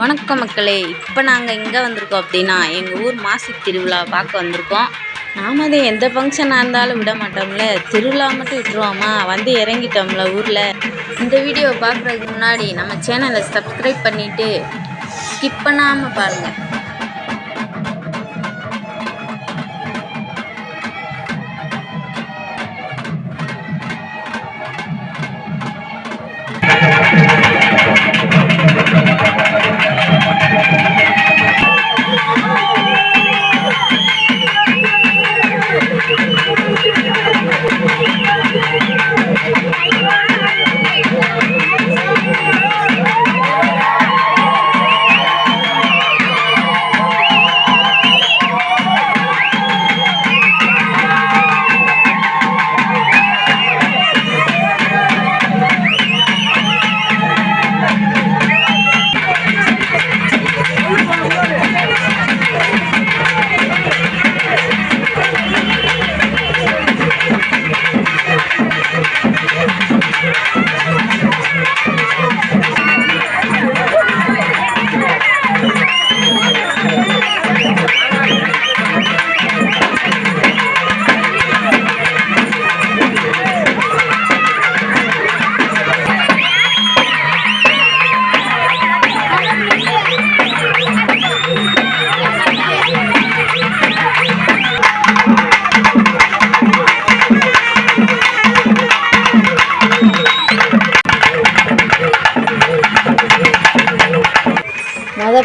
வணக்கம் மக்களே. இப்போ நாங்கள் எங்கே வந்திருக்கோம் அப்படின்னா எங்கள் ஊர் மாசி திருவிழா பார்க்க வந்திருக்கோம். நாம் அது எந்த ஃபங்க்ஷனாக இருந்தாலும் விட மாட்டோம்ல. திருவிழா மட்டும் விட்டுருவோமா? வந்து இறங்கிட்டோம்ல ஊரில். இந்த வீடியோ பார்க்குறதுக்கு முன்னாடி நம்ம சேனலை சப்ஸ்கிரைப் பண்ணிவிட்டு ஸ்கிப் பண்ணாமல் பாருங்கள்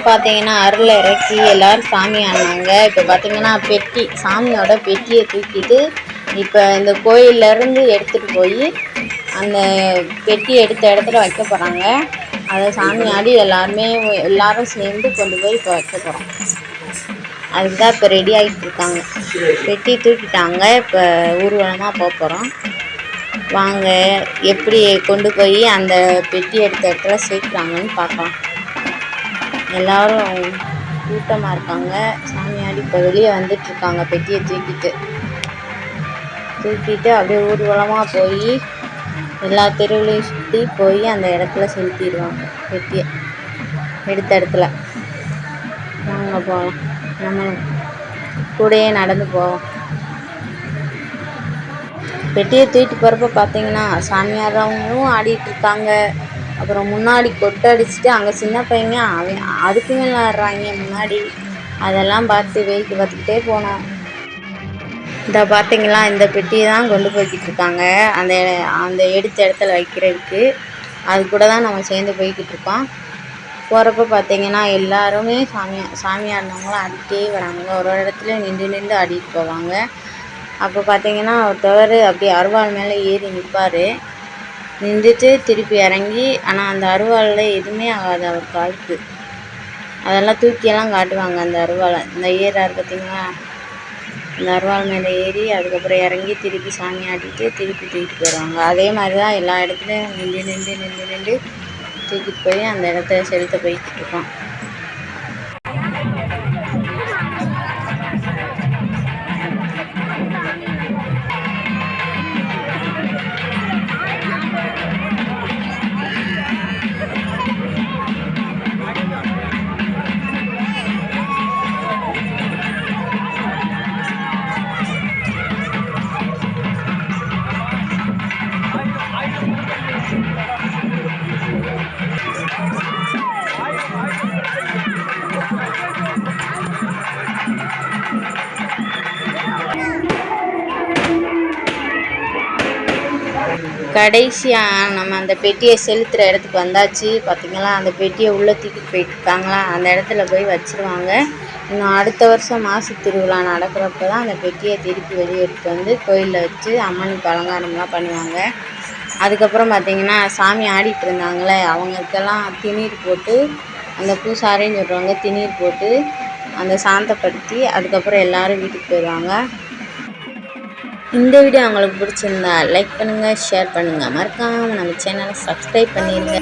பார்த்தீங்கன்னா அருள் இறக்கி எல்லாரும் சாமி ஆனாங்க. இப்போ பார்த்தீங்கன்னா பெட்டி சாமியோட பெட்டியை தூக்கிட்டு இப்போ இந்த கோயிலேருந்து எடுத்துகிட்டு போய் அந்த பெட்டி எடுத்த இடத்துல வைக்க போகிறாங்க அதை சாமி ஆடி எல்லாருமே எல்லாரும் சேர்ந்து கொண்டு போய் இப்போ வைக்க போகிறோம் அதுக்கு தான் இப்போ ரெடி ஆகிட்டு இருக்காங்க. பெட்டி தூக்கிட்டாங்க. இப்போ ஊர்வலமாக போக போகிறோம் வாங்க எப்படி கொண்டு போய் அந்த பெட்டி எடுத்த இடத்துல சேர்க்குறாங்கன்னு பார்க்கலாம். எல்லாரும் கூட்டமாக இருக்காங்க. சாமியாடி இப்போ வெளியே வந்துட்டுருக்காங்க பெட்டியை தூக்கிட்டு. தூக்கிட்டு அப்படியே ஊர்வலமாக போய் எல்லா தெருவிலையும் சுற்றி போய் அந்த இடத்துல செலுத்திடுவாங்க. பெட்டியை எடுத்த இடத்துல. வாங்க போகலாம் நம்ம கூடயே நடந்து போவோம். பெட்டியை தூக்கிட்டு போகிறப்ப பார்த்தீங்கன்னா சாமியாரவங்களும் ஆடிட்டு இருக்காங்க. அப்புறம் முன்னாடி கொட்டை அடிச்சுட்டு அங்கே சின்ன பையங்க அவன் அதுக்கு மேலே ஆடுறாங்க முன்னாடி. அதெல்லாம் பார்த்து வேடிக்கை பார்த்துக்கிட்டே போனோம் இந்த பார்த்தீங்களா இந்த பெட்டியை தான் கொண்டு போய்கிட்டு இருக்காங்க அந்த அந்த எடுத்த இடத்துல வைக்கிறதுக்கு. அது கூட தான் நம்ம சேர்ந்து போய்கிட்டு இருக்கோம் போகிறப்ப பார்த்தீங்கன்னா எல்லாருமே சாமி சாமி ஆடினவங்களும் ஆடிக்கிட்டே வராங்க. ஒரு ஒரு இடத்துல நின்று நின்று ஆடிட்டு போவாங்க. அப்போ பார்த்தீங்கன்னா ஒருத்தவர் அப்படி அருவாள் மேலே ஏறி நிற்பார். நின்றுட்டு திருப்பி இறங்கி ஆனால் அந்த அருவாளில் எதுவுமே ஆகாது அவர் காலுக்கு. அதெல்லாம் தூக்கியெல்லாம் காட்டுவாங்க அந்த அருவாளை. இந்த ஏறாரு பார்த்தீங்களா அந்த அருவாள் மேலே ஏறி அதுக்கப்புறம் இறங்கி திருப்பி சாமி ஆட்டிட்டு திருப்பி தூக்கிட்டு போயிடுவாங்க அதே மாதிரி தான் எல்லா இடத்துலையும் நின்று நின்று நின்று நின்று தூக்கிட்டு போய் அந்த இடத்த செலுத்த போய்கிட்டு இருக்கோம் கடைசியாக நம்ம அந்த பெட்டியை செலுத்துகிற இடத்துக்கு வந்தாச்சு. பார்த்தீங்களா அந்த பெட்டியை உள்ளே தூக்கிட்டு போயிட்டுருக்காங்களா அந்த இடத்துல போய் வச்சிருவாங்க. இன்னும் அடுத்த வருஷம் மாசி திருவிழா நடக்கிறப்ப தான் அந்த பெட்டியை திருப்பி வெளியே எடுத்து வந்து கோயிலில் வச்சு அம்மனுக்கு அலங்காரம்லாம் பண்ணுவாங்க. அதுக்கப்புறம் பார்த்தீங்கன்னா சாமி ஆடிட்டு இருந்தாங்களே அவங்களுக்கெல்லாம் திணீர் போட்டு அந்த பூசாரின்னு சொல்கிறவங்க திணீர் போட்டு அந்த சாந்தப்படுத்தி அதுக்கப்புறம் எல்லாரும் வீட்டுக்கு போயிடுவாங்க. இந்த வீடியோ உங்களுக்கு பிடிச்சிருந்தா லைக் பண்ணுங்கள் ஷேர் பண்ணுங்க. மறக்காமல் நம்ம சேனலை சப்ஸ்கிரைப் பண்ணிருங்க.